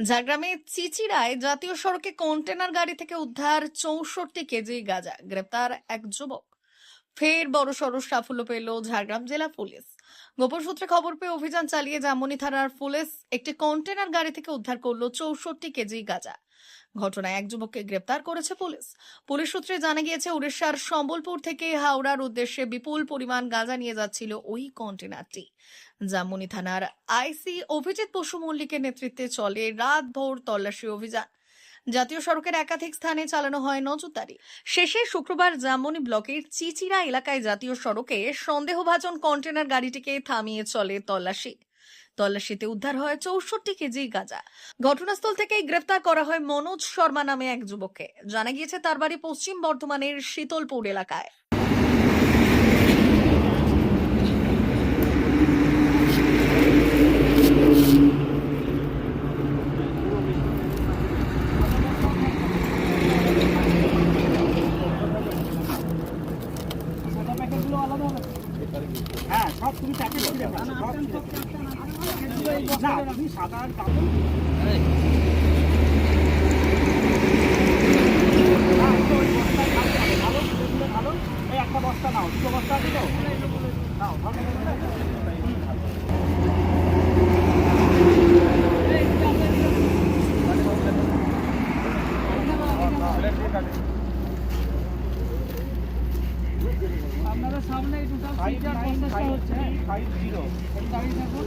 ঝাড়গ্রামে চিচিরায় জাতীয় সড়কে কন্টেনার গাড়ি থেকে উদ্ধার চৌষট্টি কেজি গাঁজা, গ্রেপ্তার এক যুবক। ফের বড় বড়সড় সাফল্য পেল ঝাড়গ্রাম জেলা পুলিশ। গোপন সূত্রে খবর পেয়ে অভিযান চালিয়ে জামুনি থানার পুলিশ একটি কন্টেনার গাড়ি থেকে উদ্ধার করল চৌষট্টি কেজি গাঁজা। ঘটনায় এক যুবককে গ্রেপ্তার করেছে পুলিশ। পুলিশ সূত্রে জানা গিয়েছে, উড়িষ্যার সম্বলপুর থেকে হাওড়ার উদ্দেশ্যে বিপুল পরিমাণ গাঁজা নিয়ে যাচ্ছিল ওই কন্টেনারটি জামুনি থানার আইসি অভিজিৎ বসু মল্লিকের নেতৃত্বে চলে রাতভর তল্লাশি অভিযান। জাতীয় সড়কের একাধিক স্থানে চালানো হয় নজরদারি। শেষে শুক্রবার জামুনি ব্লকের চিচিরা এলাকায় জাতীয় সড়কে সন্দেহভাজন কন্টেনার গাড়িটিকে থামিয়ে চলে তল্লাশি। তল্লাশিতে উদ্ধার হয় চৌষট্টি কেজি গাঁজা ঘটনাস্থল থেকেই গ্রেফতার করা হয় মনোজ শর্মা নামে এক যুবককে জানা গিয়েছে তার বাড়ি পশ্চিম বর্ধমানের শীতলপুর এলাকায় হ্যাঁ সব তুমি প্যাকেট ছিঁড়ে ফেলছো, সব ছিঁড়ে ফেলছো। না তুমি সাদা কাপড় ভালো। এই একটা বস্তা নাও দুটো বস্তা আছে তো নাও ভালো আপনাদের সামনে এই টোটাল সিটার নাইন হচ্ছে ফাইভ জিরো গাড়ি থাকুন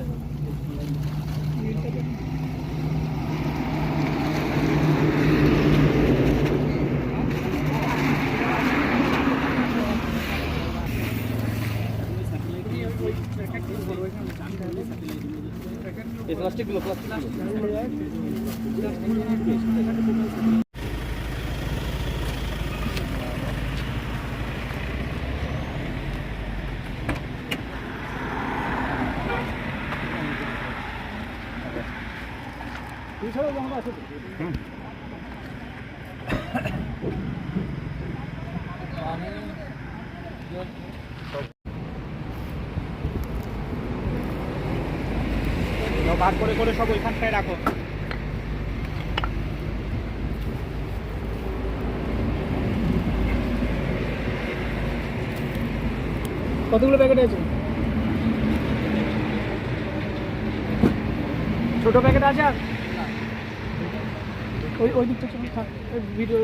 আলাদা রাখতে হবে এগুলো বার করে করে সব ওইখানটায় রাখো। কতগুলো প্যাকেট আছে? ছোট প্যাকেট আছে আর? ওই ওই দিকটা চলুন থাক ভিডিও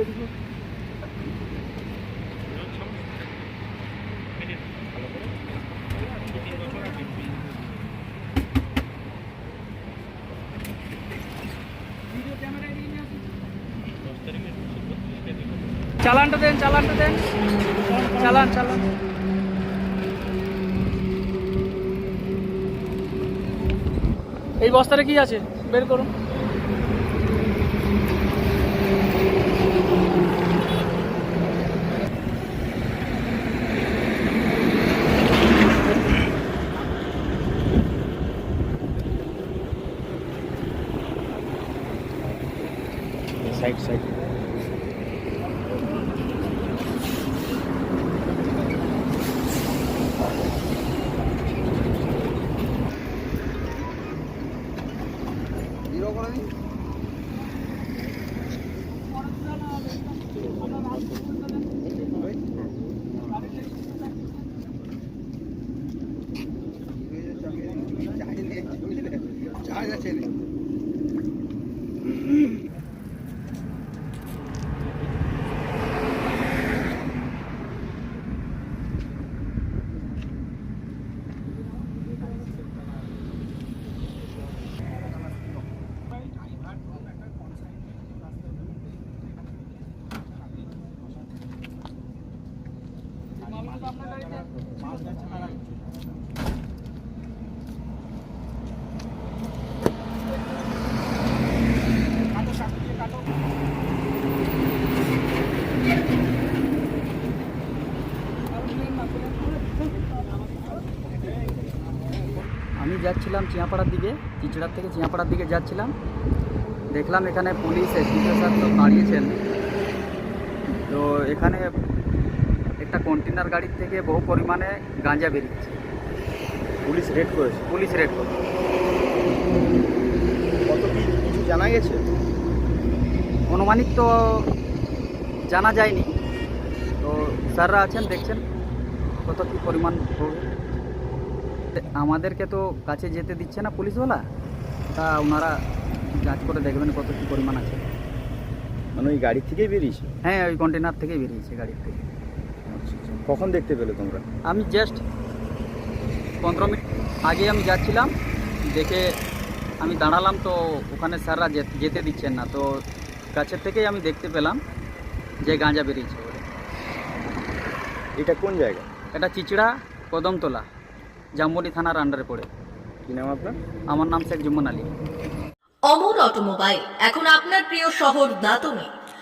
চালানটা দেন চালানটা দেন। চালান চালান। এই বস্তাটা কি আছে? বের করুন। সাইড সাইড আমি যাচ্ছিলাম চিয়াপাড়ার দিকে, চিচড়ার থেকে চিয়াপাড়ার দিকে যাচ্ছিলাম। দেখলাম এখানে পুলিশ এসডিও স্যার তো দাঁড়িয়েছেন। তো এখানে একটা কন্টেনার গাড়ির থেকে বহু পরিমাণে গাঁজা বেরিয়েছে। পুলিশ রেড করেছে? পুলিশ রেড করে কত কি কিছু জানা গেছে? অনুমানিক তো জানা যায়নি। তো স্যাররা আছেন দেখছেন কত কী পরিমাণ আমাদেরকে তো কাছে যেতে দিচ্ছে না পুলিশওয়ালা। তা ওনারা যাচ করে দেখবেন কত কী পরিমাণ আছে। মানে ওই গাড়ি থেকেই বেরিয়েছে? হ্যাঁ ওই কন্টেনার থেকেই বেরিয়েছে গাড়ির থেকে। কখন দেখতে পেলে তোমরা? আমি জাস্ট পনেরো মিনিট আগে আমি যাচ্ছিলাম দেখে আমি দাঁড়ালাম তো ওখানে স্যাররা যেতে দিচ্ছেন না তো কাছের থেকেই আমি দেখতে পেলাম যে গাঁজা বেরিয়েছে বলে। এটা কোন জায়গা? এটা চিচড়া কদমতলা জামবনি থানার আন্ডারে পড়ে। কি নাম আপনার? আমার নাম শেখ জুম্মন আলী। অমর অটোমোবাইল এখন আপনার প্রিয় শহর দাতনে।